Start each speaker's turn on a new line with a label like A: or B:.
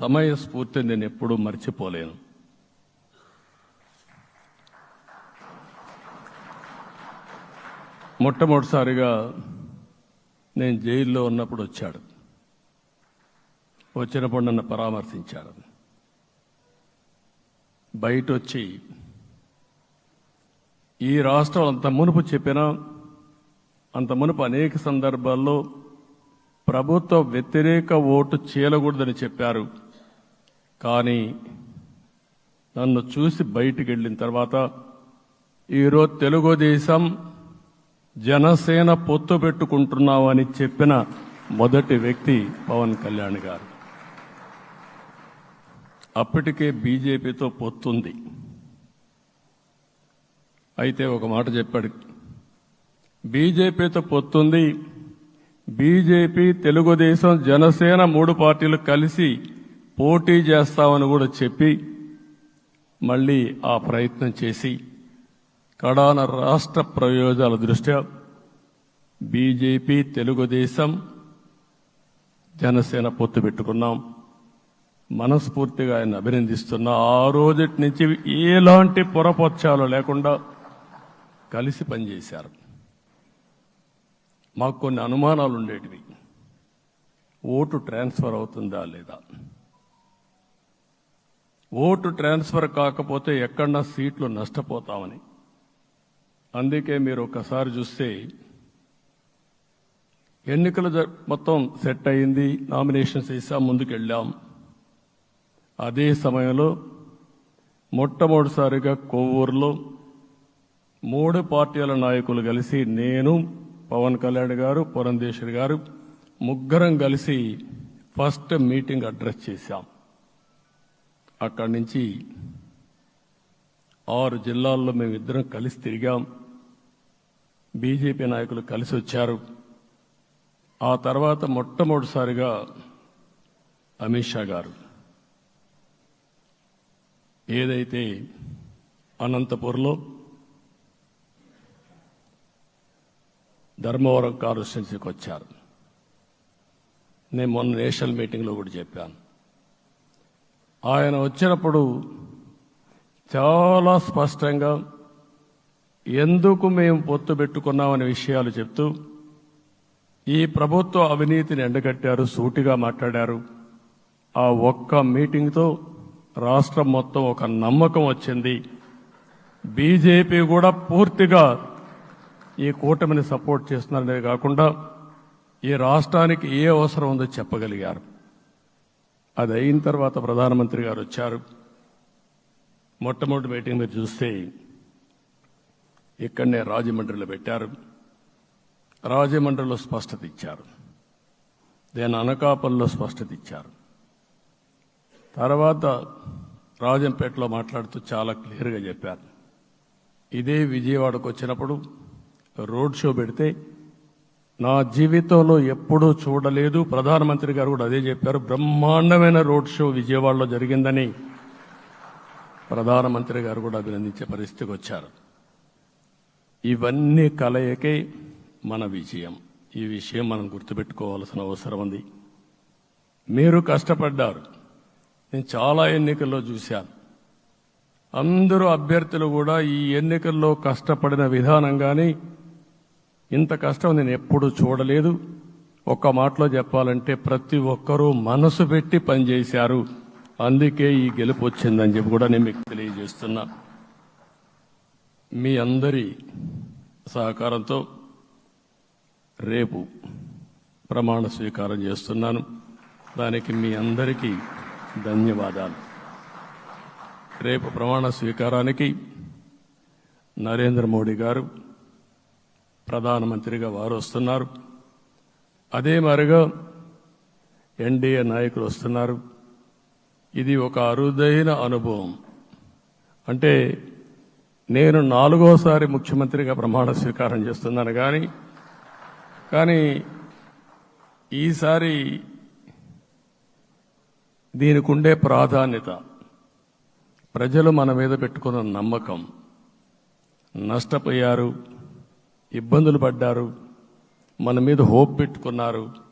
A: సమయ స్ఫూర్తి నేను ఎప్పుడూ మర్చిపోలేను. మొట్టమొదటిసారిగా నేను జైల్లో ఉన్నప్పుడు వచ్చాడు. వచ్చినప్పుడు నన్ను పరామర్శించాడు బయట వచ్చి ఈ రాష్ట్రం అంత మునుపు చెప్పినా అంత మునుపు అనేక సందర్భాల్లో ప్రభుత్వ వ్యతిరేక ఓటు చేయలకూడదని చెప్పారు. కానీ నన్ను చూసి బయటికి వెళ్ళిన తర్వాత ఈరోజు తెలుగుదేశం జనసేన పొత్తు పెట్టుకుంటున్నామని చెప్పిన మొదటి వ్యక్తి పవన్ కళ్యాణ్ గారు. అప్పటికే బీజేపీతో పొత్తుంది. అయితే ఒక మాట చెప్పాడు. బీజేపీతో పొత్తుంది బీజేపీ తెలుగుదేశం జనసేన మూడు పార్టీలు కలిసి పోటీ చేస్తామని కూడా చెప్పి మళ్ళీ ఆ ప్రయత్నం చేసి కడాన రాష్ట్ర ప్రయోజనాల దృష్ట్యా బీజేపీ తెలుగుదేశం జనసేన పొత్తు పెట్టుకున్నాం. మనస్ఫూర్తిగా ఆయన అభినందిస్తున్నా. ఆ రోజటి నుంచి ఎలాంటి పొరపక్షాలు లేకుండా కలిసి పనిచేశారు. మాకు కొన్ని అనుమానాలు ఉండేటివి. ఓటు ట్రాన్స్ఫర్ అవుతుందా లేదా? ఓటు ట్రాన్స్ఫర్ కాకపోతే ఎక్కడన్నా సీట్లు నష్టపోతామని. అందుకే మీరు ఒకసారి చూస్తే ఎన్నికలు మొత్తం సెట్ అయింది నామినేషన్స్ వేసాం ముందుకెళ్ళాం. అదే సమయంలో మొట్టమొదటిసారిగా కొవ్వూరులో మూడు పార్టీల నాయకులు కలిసి నేను పవన్ కళ్యాణ్ గారు పురంధేశ్వరి గారు ముగ్గురం కలిసి ఫస్ట్ మీటింగ్ అడ్రస్ చేశాం. అక్కడి నుంచి ఆరు జిల్లాల్లో మేమిద్దరం కలిసి తిరిగాం. బీజేపీ నాయకులు కలిసి వచ్చారు. ఆ తర్వాత మొట్టమొదటిసారిగా అమిత్ షా గారు. ఏదైతే అనంతపూర్లో ధర్మవరం కాన్స్టిట్యున్సీకి వచ్చారు. నేను మొన్న నేషనల్ మీటింగ్లో కూడా చెప్పాను. ఆయన వచ్చినప్పుడు చాలా స్పష్టంగా ఎందుకు మేము పొత్తు పెట్టుకున్నామనే విషయాలు చెప్తూ ఈ ప్రభుత్వ అవినీతిని ఎండగట్టారు సూటిగా మాట్లాడారు. ఆ ఒక్క మీటింగ్తో రాష్ట్రం మొత్తం ఒక నమ్మకం వచ్చింది. బీజేపీ కూడా పూర్తిగా ఈ కూటమిని సపోర్ట్ చేస్తున్నారనే కాకుండా ఈ రాష్ట్రానికి ఏ అవసరం ఉందో చెప్పగలిగారు. అది అయిన తర్వాత ప్రధానమంత్రి గారు వచ్చారు. మొట్టమొదటి మీటింగ్ మీరు చూస్తే ఇక్కడనే రాజమండ్రిలో పెట్టారు. రాజమండ్రిలో స్పష్టత ఇచ్చారు. దేని అనకాపల్లిలో స్పష్టత ఇచ్చారు. తర్వాత రాజంపేటలో మాట్లాడుతూ చాలా క్లియర్గా చెప్పారు. ఇదే విజయవాడకు వచ్చినప్పుడు రోడ్ షో పెడితే నా జీవితంలో ఎప్పుడూ చూడలేదు. ప్రధానమంత్రి గారు కూడా అదే చెప్పారు. బ్రహ్మాండమైన రోడ్ షో విజయవాడలో జరిగిందని ప్రధానమంత్రి గారు కూడా అభినందించే పరిస్థితికి వచ్చారు. ఇవన్నీ కలయికే మన విజయం. ఈ విషయం మనం గుర్తుపెట్టుకోవాల్సిన అవసరం ఉంది. మీరు కష్టపడ్డారు. నేను చాలా ఎన్నికల్లో చూశాను. అందరూ అభ్యర్థులు కూడా ఈ ఎన్నికల్లో కష్టపడిన విధానం కానీ ఇంత కష్టం నేను ఎప్పుడూ చూడలేదు. ఒక్క మాటలో చెప్పాలంటే ప్రతి ఒక్కరూ మనసు పెట్టి పనిచేశారు. అందుకే ఈ గెలుపు వచ్చిందని చెప్పి కూడా నేను మీకు తెలియజేస్తున్నా. మీ అందరి సహకారంతో రేపు ప్రమాణ స్వీకారం చేస్తున్నాను. దానికి మీ అందరికీ ధన్యవాదాలు. రేపు ప్రమాణ స్వీకారానికి నరేంద్ర మోడీ గారు ప్రధానమంత్రిగా వారు వస్తున్నారు. అదే మరిగా ఎన్డీఏ నాయకులు వస్తున్నారు. ఇది ఒక అరుదైన అనుభవం. అంటే నేను నాలుగోసారి ముఖ్యమంత్రిగా ప్రమాణ స్వీకారం చేస్తున్నాను కానీ కానీ ఈసారి దీనికి ఉండే ప్రాధాన్యత ప్రజలు మన మీద పెట్టుకున్న నమ్మకం నష్టపోయారు. ఇబ్బందులు పడ్డారు. మన మీద హోప్ పెట్టుకున్నారు.